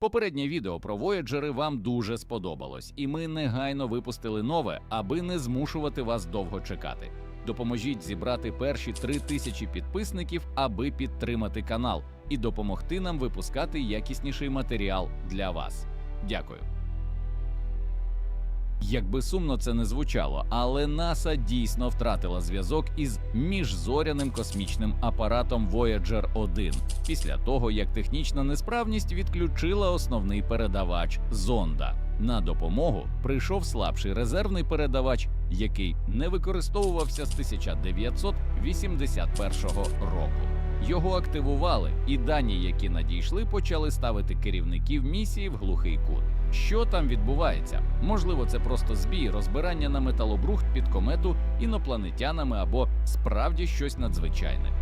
Попереднє відео про Вояджери вам дуже сподобалось, і ми негайно випустили нове, аби не змушувати вас довго чекати. Допоможіть зібрати перші три тисячі підписників, аби підтримати канал і допомогти нам випускати якісніший матеріал для вас. Дякую. Якби сумно це не звучало, але НАСА дійсно втратила зв'язок із міжзоряним космічним апаратом Voyager 1 після того, як технічна несправність відключила основний передавач зонда. На допомогу прийшов слабший резервний передавач, який не використовувався з 1981 року. Його активували, і дані, які надійшли, почали ставити керівників місії в глухий кут. Що там відбувається? Можливо, це просто збій, розбирання на металобрухт під комету інопланетянами або справді щось надзвичайне.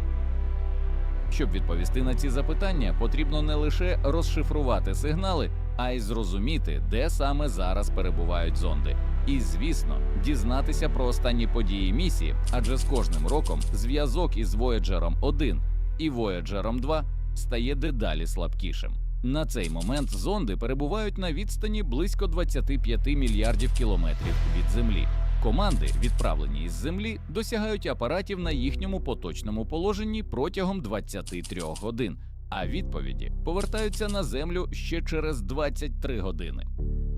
Щоб відповісти на ці запитання, потрібно не лише розшифрувати сигнали, а й зрозуміти, де саме зараз перебувають зонди. І, звісно, дізнатися про останні події місії, адже з кожним роком зв'язок із Voyager 1 і Voyager 2 стає дедалі слабкішим. На цей момент зонди перебувають на відстані близько 25 мільярдів кілометрів від Землі. Команди, відправлені із Землі, досягають апаратів на їхньому поточному положенні протягом 23 годин, а відповіді повертаються на Землю ще через 23 години.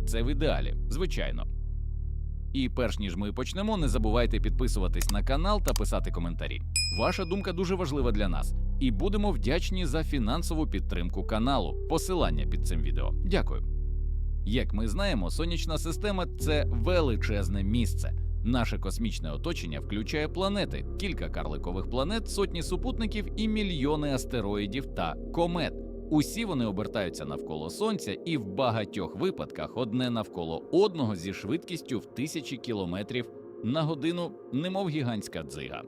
Це в ідеалі, звичайно. І перш ніж ми почнемо, не забувайте підписуватись на канал та писати коментарі. Ваша думка дуже важлива для нас, і будемо вдячні за фінансову підтримку каналу. Посилання під цим відео. Дякую. Як ми знаємо, сонячна система це величезне місце. Наше космічне оточення включає планети, кілька карликових планет, сотні супутників і мільйони астероїдів та комет. Усі вони обертаються навколо сонця і в багатьох випадках одне навколо одного зі швидкістю в тисячі кілометрів на годину, немов гігантська дзига.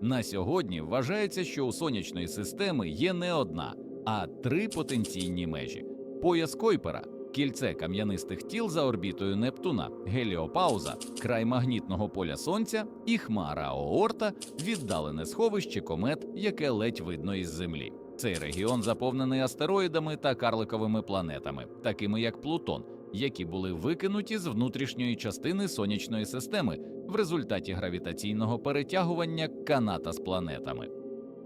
На сьогодні вважається, що у сонячної системи є не одна, а три потенційні межі: пояс Койпера, кільце кам'янистих тіл за орбітою Нептуна, геліопауза, край магнітного поля Сонця і хмара Оорта, віддалене сховище комет, яке ледь видно із Землі. Цей регіон заповнений астероїдами та карликовими планетами, такими як Плутон, які були викинуті з внутрішньої частини сонячної системи в результаті гравітаційного перетягування каната з планетами.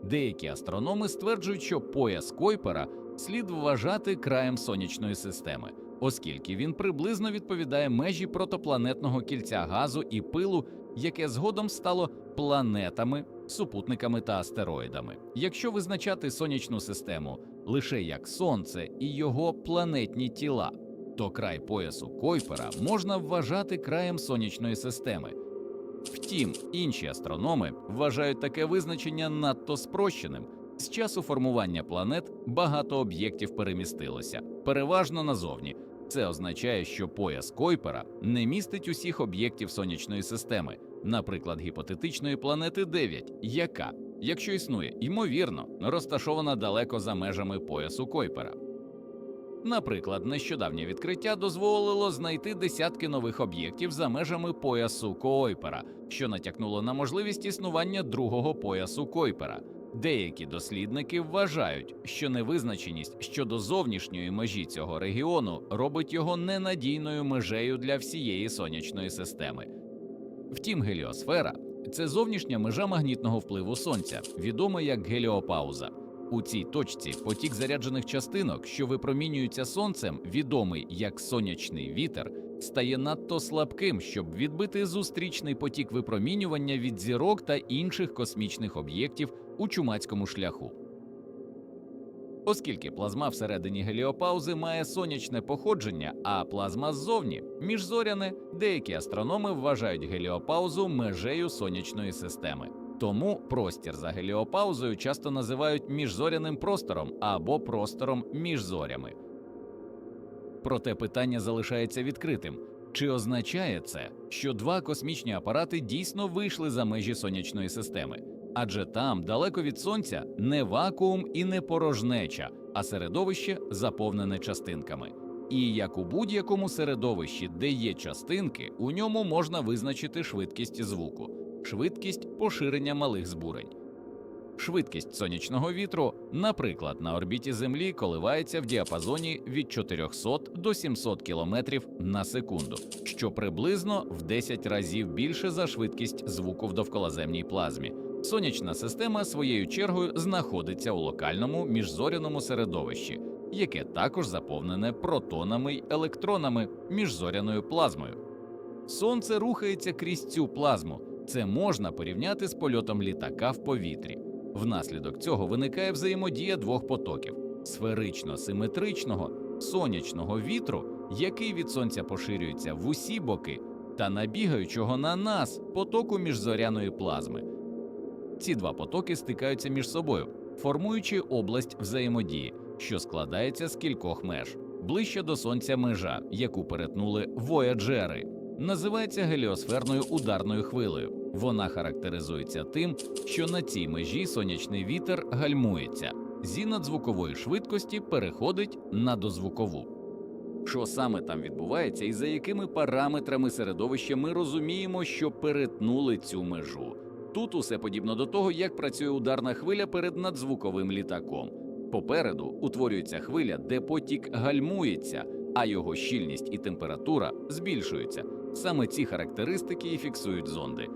Деякі астрономи стверджують, що пояс Койпера слід вважати краєм сонячної системи, оскільки він приблизно відповідає межі протопланетного кільця газу і пилу, яке згодом стало планетами, супутниками та астероїдами. Якщо визначати сонячну систему лише як сонце і його планетні тіла, то край поясу Койпера можна вважати краєм сонячної системи. Втім, інші астрономи вважають таке визначення надто спрощеним. З часу формування планет багато об'єктів перемістилося, переважно назовні. Це означає, що пояс Койпера не містить усіх об'єктів сонячної системи, наприклад, гіпотетичної планети 9, яка, якщо існує, ймовірно, розташована далеко за межами поясу Койпера. Наприклад, нещодавнє відкриття дозволило знайти десятки нових об'єктів за межами поясу Койпера, що натякнуло на можливість існування другого поясу Койпера. Деякі дослідники вважають, що невизначеність щодо зовнішньої межі цього регіону робить його ненадійною межею для всієї сонячної системи. Втім, геліосфера це зовнішня межа магнітного впливу сонця, відома як геліопауза. У цій точці потік заряджених частинок, що випромінюються сонцем, відомий як сонячний вітер, стає надто слабким, щоб відбити зустрічний потік випромінювання від зірок та інших космічних об'єктів у чумацькому шляху. Оскільки плазма всередині геліопаузи має сонячне походження, а плазма ззовні міжзоряне, деякі астрономи вважають геліопаузу межею сонячної системи. Тому простір за геліопаузою часто називають міжзоряним простором або простором між зорями. Проте питання залишається відкритим. Чи означає це, що два космічні апарати дійсно вийшли за межі сонячної системи? Адже там, далеко від сонця, не вакуум і не порожнеча, а середовище заповнене частинками. І як у будь-якому середовищі, де є частинки, у ньому можна визначити швидкість звуку, швидкість поширення малих збурень. Швидкість сонячного вітру, наприклад, на орбіті Землі коливається в діапазоні від 400 до 700 км на секунду, що приблизно в 10 разів більше за швидкість звуку в довколаземній плазмі. Сонячна система своєю чергою знаходиться у локальному міжзоряному середовищі, яке також заповнене протонами й електронами міжзоряною плазмою. Сонце рухається крізь цю плазму. Це можна порівняти з польотом літака в повітрі. Внаслідок цього виникає взаємодія двох потоків сферично-симетричного сонячного вітру, який від сонця поширюється в усі боки, та набігаючого на нас потоку міжзоряної плазми. Ці два потоки стикаються між собою, формуючи область взаємодії, що складається з кількох меж. Ближче до сонця межа, яку перетнули вояджери, називається геліосферною ударною хвилею. Вона характеризується тим, що на цій межі сонячний вітер гальмується, зі надзвукової швидкості переходить на дозвукову. Що саме там відбувається і за якими параметрами середовища ми розуміємо, що перетнули цю межу. Тут усе подібно до того, як працює ударна хвиля перед надзвуковим літаком. Попереду утворюється хвиля, де потік гальмується, а його щільність і температура збільшуються. Саме ці характеристики і фіксують зонди.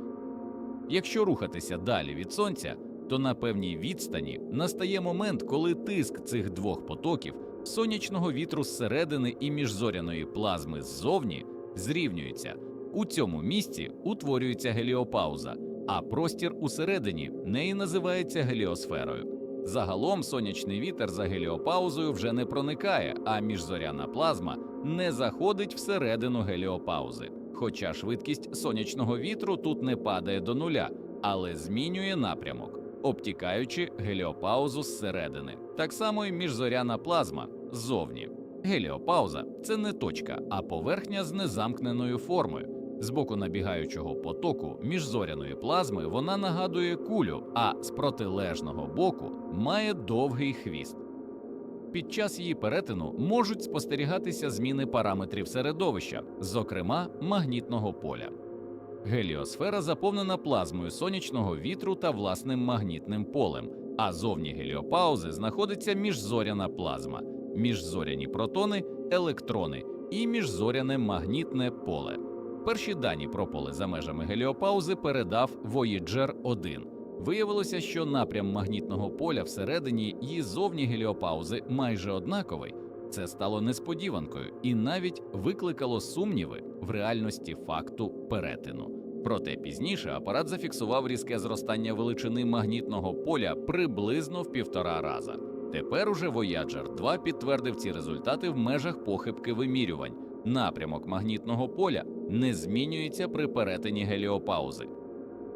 Якщо рухатися далі від сонця, то на певній відстані настає момент, коли тиск цих двох потоків сонячного вітру зсередини і міжзоряної плазми ззовні зрівнюються. У цьому місці утворюється геліопауза, а простір усередині неї називається геліосферою. Загалом сонячний вітер за геліопаузою вже не проникає, а міжзоряна плазма не заходить всередину геліопаузи. Хоча швидкість сонячного вітру тут не падає до нуля, але змінює напрямок, обтікаючи геліопаузу зсередини. Так само і міжзоряна плазма ззовні. Геліопауза це не точка, а поверхня з незамкненою формою. З боку набігаючого потоку міжзоряної плазми вона нагадує кулю, а з протилежного боку має довгий хвіст. Під час її перетину можуть спостерігатися зміни параметрів середовища, зокрема магнітного поля. Геліосфера заповнена плазмою сонячного вітру та власним магнітним полем, а зовні геліопаузи знаходиться міжзоряна плазма, міжзоряні протони, електрони і міжзоряне магнітне поле. Перші дані про поле за межами геліопаузи передав Voyager 1. Виявилося, що напрям магнітного поля всередині і зовні геліопаузи майже однаковий. Це стало несподіванкою і навіть викликало сумніви в реальності факту перетину. Проте пізніше апарат зафіксував різке зростання величини магнітного поля приблизно в півтора раза. Тепер уже Voyager 2 підтвердив ці результати в межах похибки вимірювань. Напрямок магнітного поля не змінюється при перетині геліопаузи.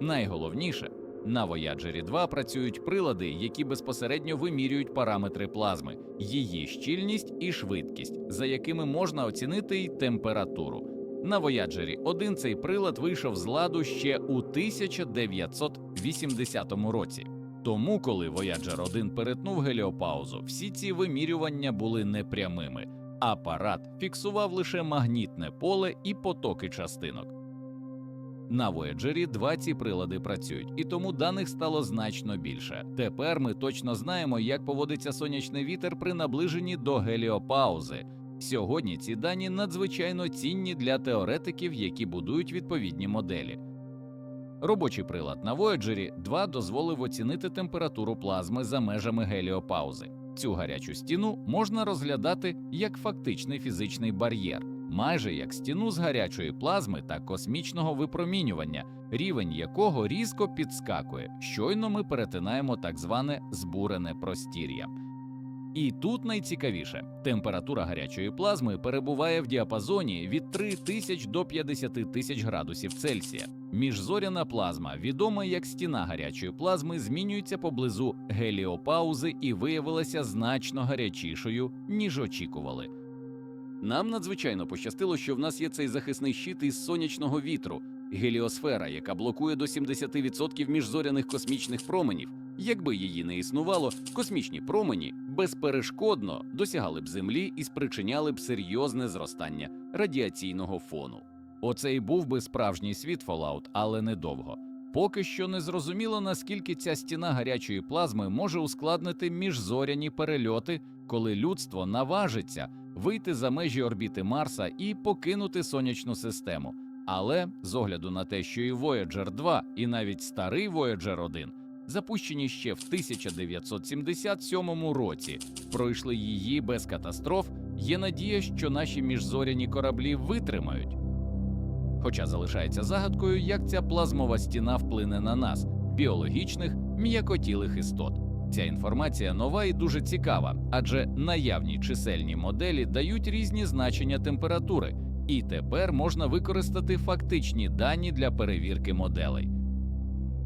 Найголовніше, на Voyager 2 працюють прилади, які безпосередньо вимірюють параметри плазми, її щільність і швидкість, за якими можна оцінити й температуру. На Voyager 1 цей прилад вийшов з ладу ще у 1980 році. Тому, коли Voyager 1 перетнув геліопаузу, всі ці вимірювання були непрямими. Апарат фіксував лише магнітне поле і потоки частинок. На Voyager 2 ці прилади працюють, і тому даних стало значно більше. Тепер ми точно знаємо, як поводиться сонячний вітер при наближенні до геліопаузи. Сьогодні ці дані надзвичайно цінні для теоретиків, які будують відповідні моделі. Робочий прилад на Voyager 2 дозволив оцінити температуру плазми за межами геліопаузи. Цю гарячу стіну можна розглядати як фактичний фізичний бар'єр, майже як стіну з гарячої плазми та космічного випромінювання, рівень якого різко підскакує. Щойно ми перетинаємо так зване збурене простір'я. І тут найцікавіше: температура гарячої плазми перебуває в діапазоні від 3000 до 50 тисяч градусів Цельсія. Міжзоряна плазма, відома як стіна гарячої плазми, змінюється поблизу геліопаузи і виявилася значно гарячішою, ніж очікували. Нам надзвичайно пощастило, що в нас є цей захисний щит із сонячного вітру, геліосфера, яка блокує до 70% міжзоряних космічних променів. Якби її не існувало, космічні промені безперешкодно досягали б Землі і спричиняли б серйозне зростання радіаційного фону. Оце й був би справжній світ Fallout, але недовго. Поки що не зрозуміло, наскільки ця стіна гарячої плазми може ускладнити міжзоряні перельоти, коли людство наважиться вийти за межі орбіти Марса і покинути сонячну систему. Але з огляду на те, що і Voyager 2, і навіть старий Voyager 1 запущені ще в 1977 році, пройшли її без катастроф, є надія, що наші міжзоряні кораблі витримають. Хоча залишається загадкою, як ця плазмова стіна вплине на нас, біологічних м'якотілих істот. Ця інформація нова і дуже цікава, адже наявні чисельні моделі дають різні значення температури, і тепер можна використати фактичні дані для перевірки моделей.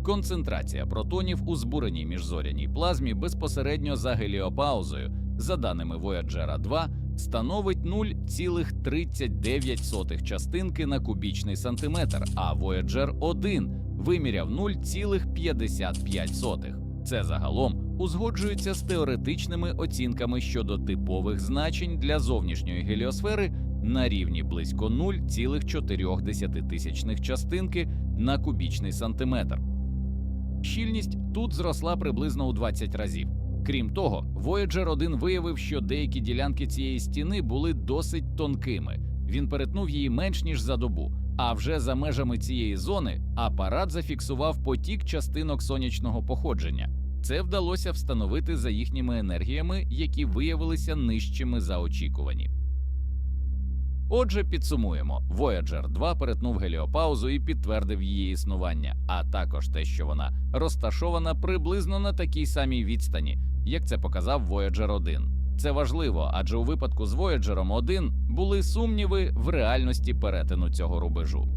Концентрація протонів у збуреній міжзоряній плазмі безпосередньо за геліопаузою, за даними Voyager 2, становить 0,39 частинки на кубічний сантиметр, а Voyager 1 виміряв 0,55. Це загалом узгоджується з теоретичними оцінками щодо типових значень для зовнішньої геліосфери на рівні близько 0,4 частинки на кубічний сантиметр. Щільність тут зросла приблизно у 20 разів. Крім того, Voyager 1 виявив, що деякі ділянки цієї стіни були досить тонкими. Він перетнув її менш ніж за добу. А вже за межами цієї зони апарат зафіксував потік частинок сонячного походження. Це вдалося встановити за їхніми енергіями, які виявилися нижчими за очікувані. Отже, підсумуємо: Voyager 2 перетнув геліопаузу і підтвердив її існування, а також те, що вона розташована приблизно на такій самій відстані, як це показав Voyager 1. Це важливо, адже у випадку з Voyager 1 були сумніви в реальності перетину цього рубежу.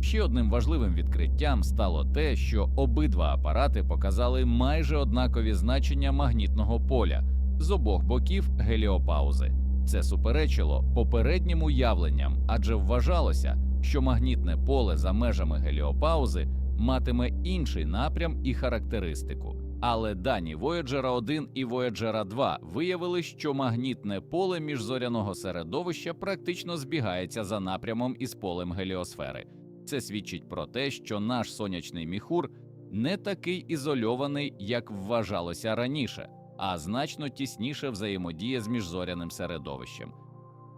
Ще одним важливим відкриттям стало те, що обидва апарати показали майже однакові значення магнітного поля з обох боків геліопаузи. Це суперечило попереднім уявленням, адже вважалося, що магнітне поле за межами геліопаузи матиме інший напрям і характеристику. Але дані Voyager 1 і Voyager 2 виявили, що магнітне поле міжзоряного середовища практично збігається за напрямом із полем геліосфери. Це свідчить про те, що наш сонячний міхур не такий ізольований, як вважалося раніше, а значно тісніше взаємодіє з міжзоряним середовищем.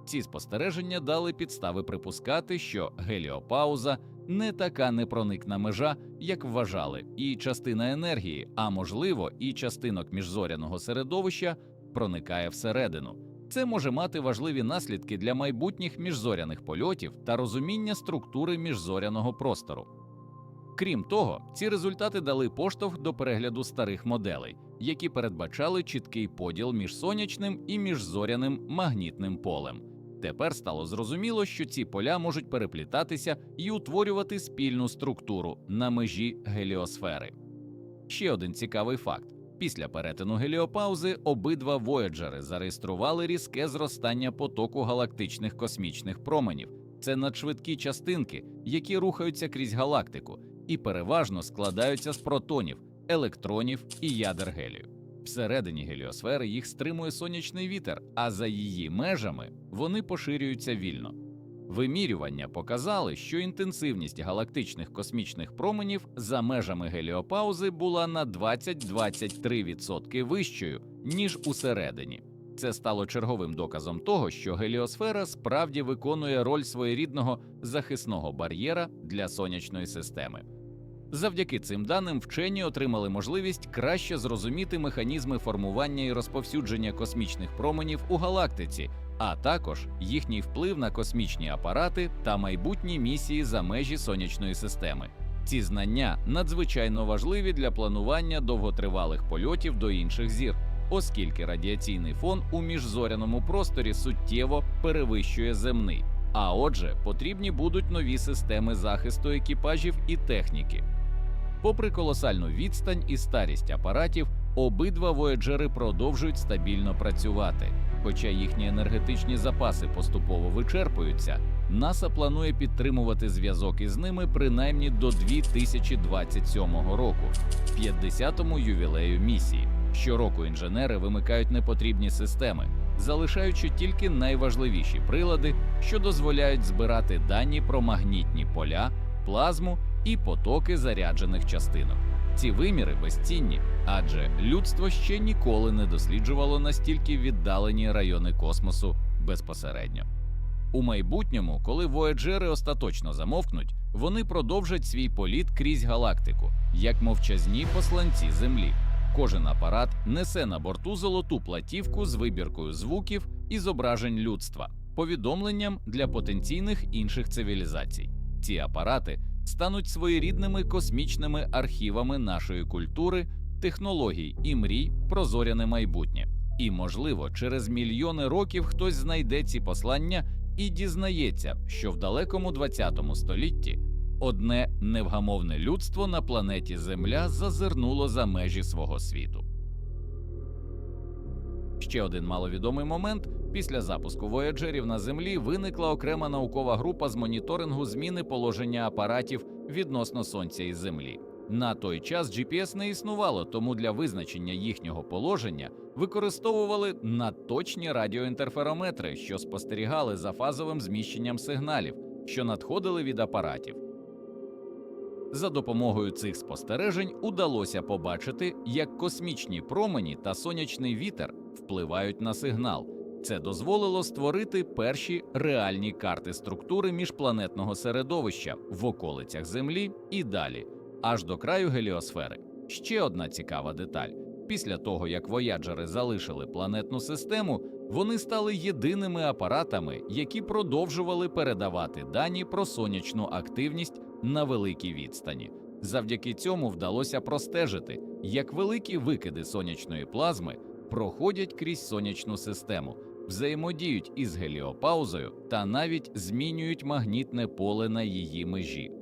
Ці спостереження дали підстави припускати, що геліопауза не така непроникна межа, як вважали, і частина енергії, а можливо, і частинок міжзоряного середовища проникає всередину. Це може мати важливі наслідки для майбутніх міжзоряних польотів та розуміння структури міжзоряного простору. Крім того, ці результати дали поштовх до перегляду старих моделей, які передбачали чіткий поділ між сонячним і міжзоряним магнітним полем. Тепер стало зрозуміло, що ці поля можуть переплітатися і утворювати спільну структуру на межі геліосфери. Ще один цікавий факт: після перетину геліопаузи обидва вояджери зареєстрували різке зростання потоку галактичних космічних променів. Це надшвидкі частинки, які рухаються крізь галактику і переважно складаються з протонів, електронів і ядер гелію. Всередині геліосфери їх стримує сонячний вітер, а за її межами вони поширюються вільно. Вимірювання показали, що інтенсивність галактичних космічних променів за межами геліопаузи була на 20-23% вищою, ніж усередині. Це стало черговим доказом того, що геліосфера справді виконує роль своєрідного захисного бар'єра для сонячної системи. Завдяки цим даним вчені отримали можливість краще зрозуміти механізми формування і розповсюдження космічних променів у галактиці, а також їхній вплив на космічні апарати та майбутні місії за межі сонячної системи. Ці знання надзвичайно важливі для планування довготривалих польотів до інших зір, оскільки радіаційний фон у міжзоряному просторі суттєво перевищує земний. А отже, потрібні будуть нові системи захисту екіпажів і техніки. Попри колосальну відстань і старість апаратів, обидва вояджери продовжують стабільно працювати. Хоча їхні енергетичні запаси поступово вичерпуються, НАСА планує підтримувати зв'язок із ними принаймні до 2027 року, 50-му ювілею місії. Щороку інженери вимикають непотрібні системи, залишаючи тільки найважливіші прилади, що дозволяють збирати дані про магнітні поля, плазму і потоки заряджених частинок. Ці виміри безцінні, адже людство ще ніколи не досліджувало настільки віддалені райони космосу безпосередньо. У майбутньому, коли вояджери остаточно замовкнуть, вони продовжать свій політ крізь галактику, як мовчазні посланці Землі. Кожен апарат несе на борту золоту платівку з вибіркою звуків і зображень людства, повідомленням для потенційних інших цивілізацій. Ці апарати стануть своєрідними космічними архівами нашої культури, технологій і мрій про зоряне майбутнє. І, можливо, через мільйони років хтось знайде ці послання і дізнається, що в далекому 20 столітті одне невгамовне людство на планеті Земля зазирнуло за межі свого світу. Ще один маловідомий момент: після запуску вояджерів на землі виникла окрема наукова група з моніторингу зміни положення апаратів відносно сонця і землі. На той час GPS не існувало, тому для визначення їхнього положення використовували надточні радіоінтерферометри, що спостерігали за фазовим зміщенням сигналів, що надходили від апаратів. За допомогою цих спостережень удалося побачити, як космічні промені та сонячний вітер впливають на сигнал. Це дозволило створити перші реальні карти структури міжпланетного середовища в околицях Землі і далі, аж до краю геліосфери. Ще одна цікава деталь: після того, як вояджери залишили планетну систему, вони стали єдиними апаратами, які продовжували передавати дані про сонячну активність на великій відстані. Завдяки цьому вдалося простежити, як великі викиди сонячної плазми проходять крізь сонячну систему, взаємодіють із геліопаузою та навіть змінюють магнітне поле на її межі.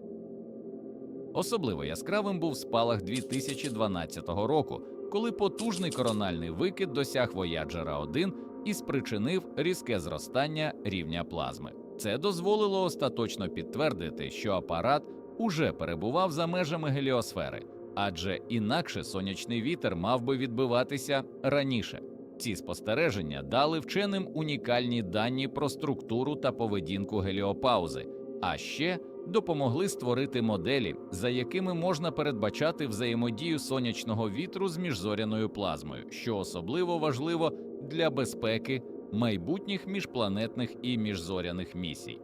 Особливо яскравим був спалах 2012 року, коли потужний корональний викид досяг Вояджера 1 і спричинив різке зростання рівня плазми. Це дозволило остаточно підтвердити, що апарат уже перебував за межами геліосфери, адже інакше сонячний вітер мав би відбиватися раніше. Ці спостереження дали вченим унікальні дані про структуру та поведінку геліопаузи, а ще допомогли створити моделі, за якими можна передбачати взаємодію сонячного вітру з міжзоряною плазмою, що особливо важливо для безпеки майбутніх міжпланетних і міжзоряних місій.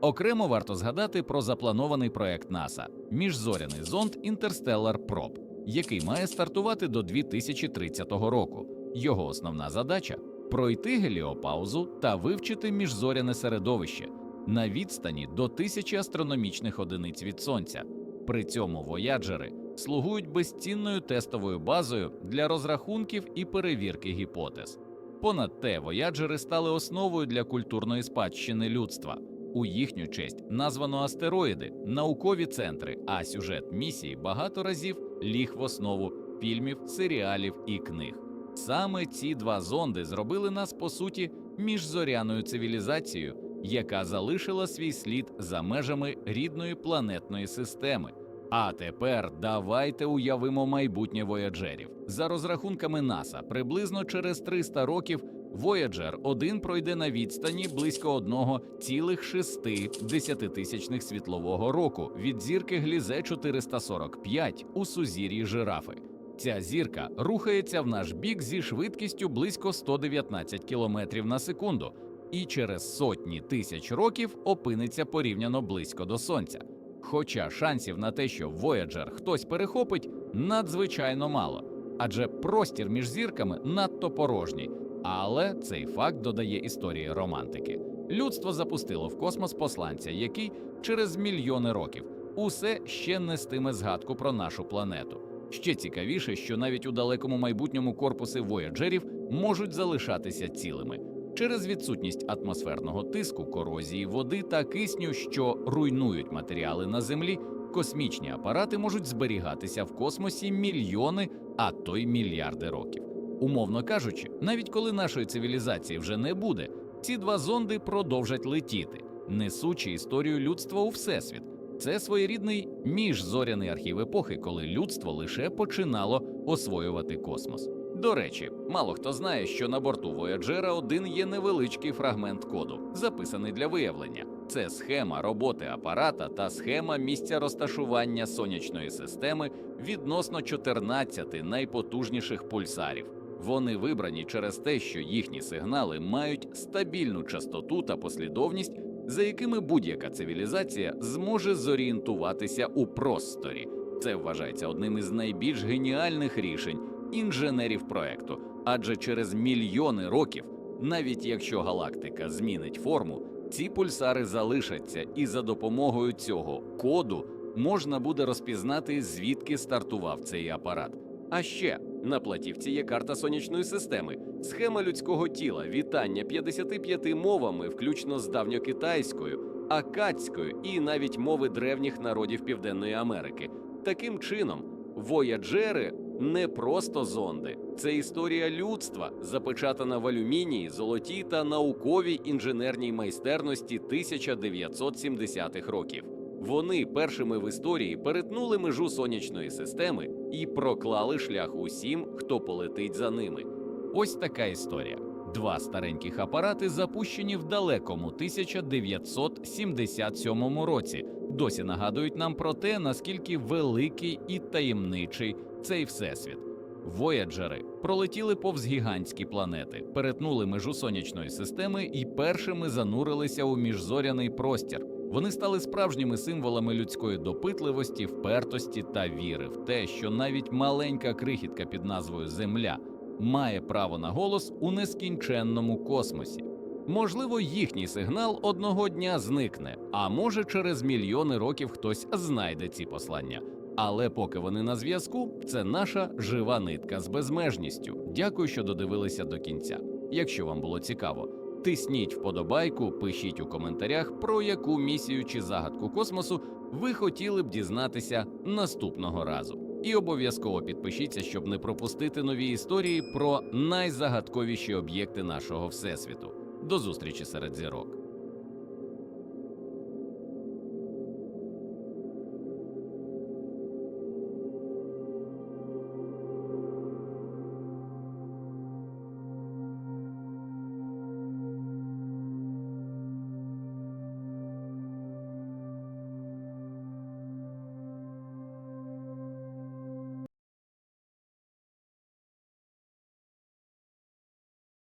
Окремо варто згадати про запланований проект НАСА міжзоряний зонд Interstellar Probe, який має стартувати до 2030 року. Його основна задача пройти геліопаузу та вивчити міжзоряне середовище на відстані до тисячі астрономічних одиниць від сонця. При цьому вояджери слугують безцінною тестовою базою для розрахунків і перевірки гіпотез. Понад те, вояджери стали основою для культурної спадщини людства. У їхню честь названо астероїди, наукові центри, а сюжет місії багато разів ліг в основу фільмів, серіалів і книг. Саме ці два зонди зробили нас по суті міжзоряною цивілізацією, яка залишила свій слід за межами рідної планетної системи. А тепер давайте уявимо майбутнє вояджерів. За розрахунками НАСА, приблизно через 300 років Voyager 1 пройде на відстані близько 1,6 світлового року від зірки Глізе 445 у сузір'ї жирафи. Ця зірка рухається в наш бік зі швидкістю близько 119 км на секунду, і через сотні тисяч років опиниться порівняно близько до сонця. Хоча шансів на те, що Voyager хтось перехопить, надзвичайно мало, адже простір між зірками надто порожній. Але цей факт додає історії романтики. Людство запустило в космос посланця, який через мільйони років усе ще нестиме згадку про нашу планету. Ще цікавіше, що навіть у далекому майбутньому корпуси вояджерів можуть залишатися цілими через відсутність атмосферного тиску, корозії води та кисню, що руйнують матеріали на землі. Космічні апарати можуть зберігатися в космосі мільйони, а то й мільярди років. Умовно кажучи, навіть коли нашої цивілізації вже не буде, ці два зонди продовжать летіти, несучи історію людства у всесвіт. Це своєрідний міжзоряний архів епохи, коли людство лише починало освоювати космос. До речі, мало хто знає, що на борту Voyager 1 є невеличкий фрагмент коду, записаний для виявлення. Це схема роботи апарата та схема місця розташування сонячної системи відносно 14 найпотужніших пульсарів. Вони вибрані через те, що їхні сигнали мають стабільну частоту та послідовність, за якими будь-яка цивілізація зможе зорієнтуватися у просторі. Це вважається одним із найбільш геніальних рішень інженерів проекту, адже через мільйони років, навіть якщо галактика змінить форму, ці пульсари залишаться, і за допомогою цього коду можна буде розпізнати, звідки стартував цей апарат. А ще на платівці є карта сонячної системи, схема людського тіла, вітання 55 мовами, включно з давньокитайською, акадською і навіть мови древніх народів Південної Америки. Таким чином, вояджери не просто зонди, це історія людства, запечатана в алюмінії, золотій та науковій інженерній майстерності 1970-х років. Вони першими в історії перетнули межу сонячної системи і проклали шлях усім, хто полетить за ними. Ось така історія. Два стареньких апарати запущені в далекому 1977 році. Досі нагадують нам про те, наскільки великий і таємничий цей всесвіт. Вояджери пролетіли повз гігантські планети, перетнули межу сонячної системи і першими занурилися у міжзоряний простір. Вони стали справжніми символами людської допитливості, впертості та віри в те, що навіть маленька крихітка під назвою Земля має право на голос у нескінченному космосі. Можливо, їхній сигнал одного дня зникне, а може, через мільйони років хтось знайде ці послання. Але поки вони на зв'язку, це наша жива нитка з безмежністю. Дякую, що додивилися до кінця. Якщо вам було цікаво, тисніть вподобайку, пишіть у коментарях, про яку місію чи загадку космосу ви хотіли б дізнатися наступного разу. І обов'язково підпишіться, щоб не пропустити нові історії про найзагадковіші об'єкти нашого всесвіту. До зустрічі серед зірок.